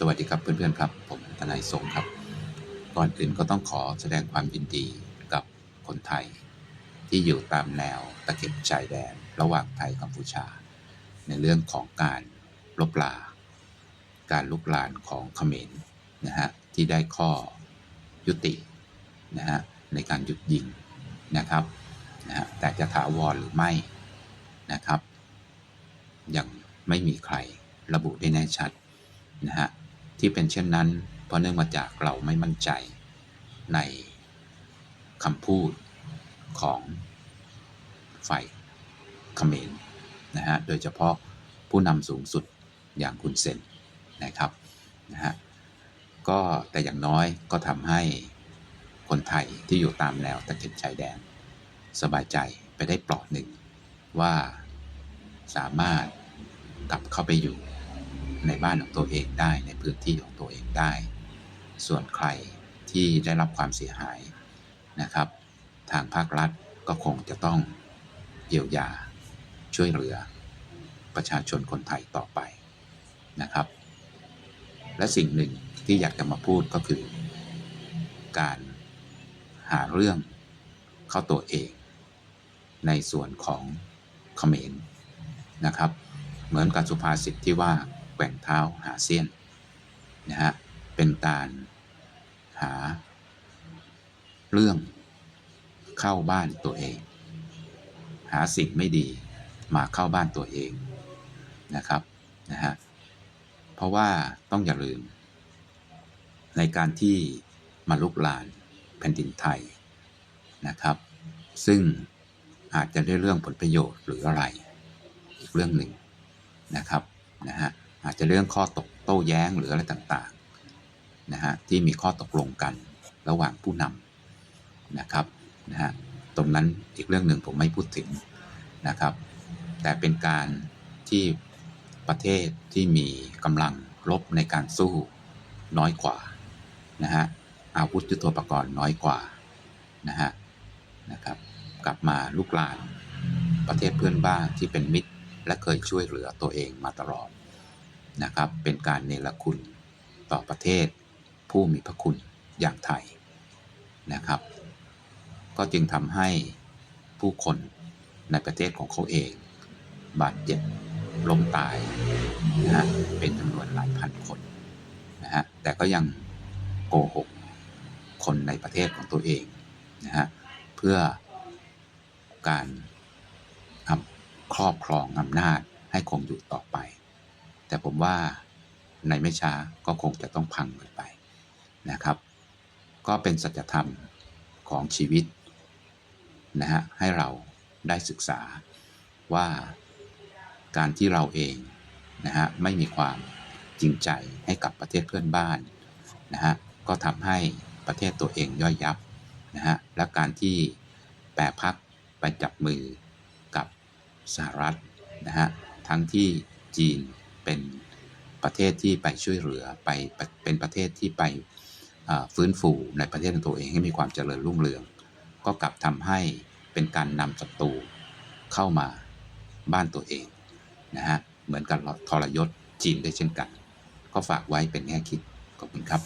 สวัสดีครับเพื่อนๆครับ ผมทนายสงครับ ก่อนอื่นก็ต้องขอแสดงความยินดีกับคนไทย ที่อยู่ตามแนวตะเข็บชายแดนระหว่างไทยกัมพูชา ในเรื่องของการลบลา การลุกลานของเขมรนะฮะที่ได้ข้อยุตินะฮะในการหยุดยิงนะครับนะฮะแต่จะถาวรหรือไม่นะครับ ยังไม่มีใครระบุได้แน่ชัดนะฮะ ที่เป็นเช่นนั้น เพราะเนื่องมาจากเราไม่มั่นใจในคำพูดของฝ่ายเขมรนะฮะ โดยเฉพาะผู้นำสูงสุดอย่างคุณเซนนะครับนะฮะ ก็แต่อย่างน้อยก็ทำให้คนไทยที่อยู่ตามแนวตะเข็บชายแดน สบายใจไปได้ปลอดหนึ่งว่าสามารถกลับเข้าไปอยู่ ในบ้านของตัวเองได้ในพื้นที่ของตัวเองได้ ส่วนใครที่ได้รับความเสียหายนะครับ ทางภาครัฐก็คงจะต้องเยียวยาช่วยเหลือประชาชนคนไทยต่อไปนะครับ และสิ่งหนึ่งที่อยากจะมาพูดก็คือ การหาเรื่องเข้าตัวเอง ในส่วนของเขมรนะครับ เหมือนกับสุภาษิตที่ว่า แกว่งเท้าหาเส้นนะฮะเป็นการหา เรื่องเข้าบ้านตัวเอง หาสิ่งไม่ดีมาเข้าบ้านตัวเองนะครับนะฮะเพราะว่าต้องอย่าลืม ในการที่มาลุกลานแผ่นดินไทยนะครับ ซึ่งอาจจะได้เรื่องผลประโยชน์หรืออะไร อีกเรื่องหนึ่งนะครับนะฮะ อาจจะเรื่องข้อตกโต้แย้งหรืออะไรต่างๆนะฮะที่มีข้อตกลงกันระหว่างผู้นำนะครับนะฮะตรงนั้นอีกเรื่องหนึ่งผมไม่พูดถึงนะครับ แต่เป็นการที่ประเทศที่มีกำลังรบในการสู้น้อยกว่านะฮะอาวุธยุทโธปกรณ์น้อยกว่านะฮะนะครับกลับมาลุกลานประเทศเพื่อนบ้านที่เป็นมิตร และเคยช่วยเหลือตัวเองมาตลอด นะครับเป็นการเนรคุณต่อประเทศผู้มีพระคุณอย่างไทยนะครับ ก็จึงทำให้ผู้คนในประเทศของเขาเอง บาดเจ็บล้มตายนะฮะเป็นจำนวนหลายพันคนนะฮะแต่ก็ยังโกหกคนในประเทศของตัวเองนะฮะเพื่อการครอบครองอำนาจให้คงอยู่ต่อไป แต่ผมว่าในไม่ช้าก็คงจะต้องพังกันไปนะครับ ก็เป็นสัจธรรมของชีวิตนะฮะให้เราได้ศึกษาว่าการที่เราเองนะฮะไม่มีความจริงใจให้กับประเทศเพื่อนบ้านนะฮะก็ทำให้ประเทศตัวเองย่อยยับนะฮะและการที่แปรพักไปจับมือกับสหรัฐนะฮะทั้งที่จีน เป็นประเทศที่ไปช่วยเหลือไปเป็นประเทศที่ไปฟื้นฟูในประเทศของตัวเองให้มีความเจริญรุ่งเรือง ก็กลับทำให้เป็นการนำศัตรูเข้ามาบ้านตัวเองนะฮะเหมือนกับทรยศจีนได้เช่นกัน ก็ฝากไว้เป็นแง่คิดขอบคุณครับ